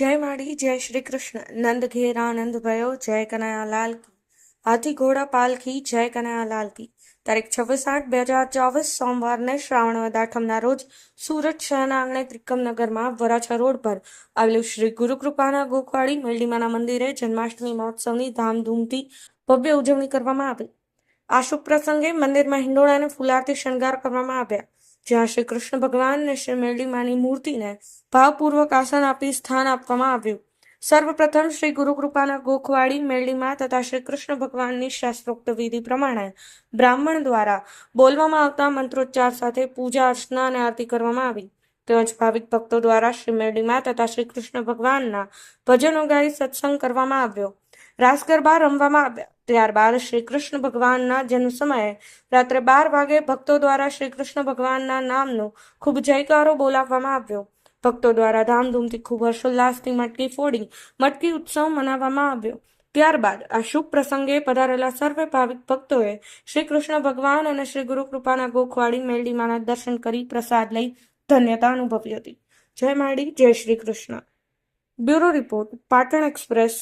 જય માડી જય શ્રી કૃષ્ણ. નંદ ઘેર આનંદ ભયો, જય કનૈયા લાલ કી. હાથી ઘોડા પાલખી જય કનૈયા લાલ કી. તારીખ છવ્વીસ આઠ બે હજાર ચોવીસ સોમવારને શ્રાવણ વદ આઠમના રોજ સુરત શહેરના આંગણે ત્રિકમનગરમાં વરાછા રોડ પર આવેલું શ્રી ગુરુકૃપાના ગોકવાળી મેલડીમાના મંદિરે જન્માષ્ટમી મહોત્સવની ધામધૂમથી ભવ્ય ઉજવણી કરવામાં આવી. આ શુભ પ્રસંગે મંદિરમાં હિંડોળા અને ફૂલારથી શણગાર કરવામાં આવ્યા. જ્યાં શ્રી કૃષ્ણ ભગવાનને શ્રી મેરડીમાની મૂર્તિને ભાવપૂર્વક આસન આપી સ્થાન આપવામાં આવ્યું. સર્વપ્રથમ શ્રી ગુરુકૃપાના ગોખવાડી મેરડીમાં તથા શ્રી કૃષ્ણ ભગવાનની શાસ્ત્રોક્ત વિધિ પ્રમાણે બ્રાહ્મણ દ્વારા બોલવામાં આવતા મંત્રોચ્ચાર સાથે પૂજા, અર્ચના અને આરતી કરવામાં આવી. તેમજ ભાવિક ભક્તો દ્વારા શ્રી મેરડીમાં તથા શ્રી કૃષ્ણ ભગવાનના ભજનો ગાઈ સત્સંગ કરવામાં આવ્યો. રાસ ગરબા રમવામાં આવ્યા. ત્યારબાદ શ્રી કૃષ્ણ ભગવાનના જન્મ સમયે રાત્રે બાર વાગે ભક્તો દ્વારા શ્રી કૃષ્ણ ભગવાનના નામનો ખૂબ જયકારો બોલાવવામાં આવ્યો. ભક્તો દ્વારા ધામધૂમથી ખૂબ હર્ષોલ્લાસથી મટકી ફોડી, મટકી ઉત્સવ મનાવવામાં આવ્યો. ત્યારબાદ આ શુભ પ્રસંગે પધારેલા સર્વે ભાવિક ભક્તોએ શ્રી કૃષ્ણ ભગવાન અને શ્રી ગુરુ કૃપાના ગોખવાડી મેલડીમાના દર્શન કરી પ્રસાદ લઈ ધન્યતા અનુભવી હતી. જય માડી જય Shri Krishna bureau report, Patan express.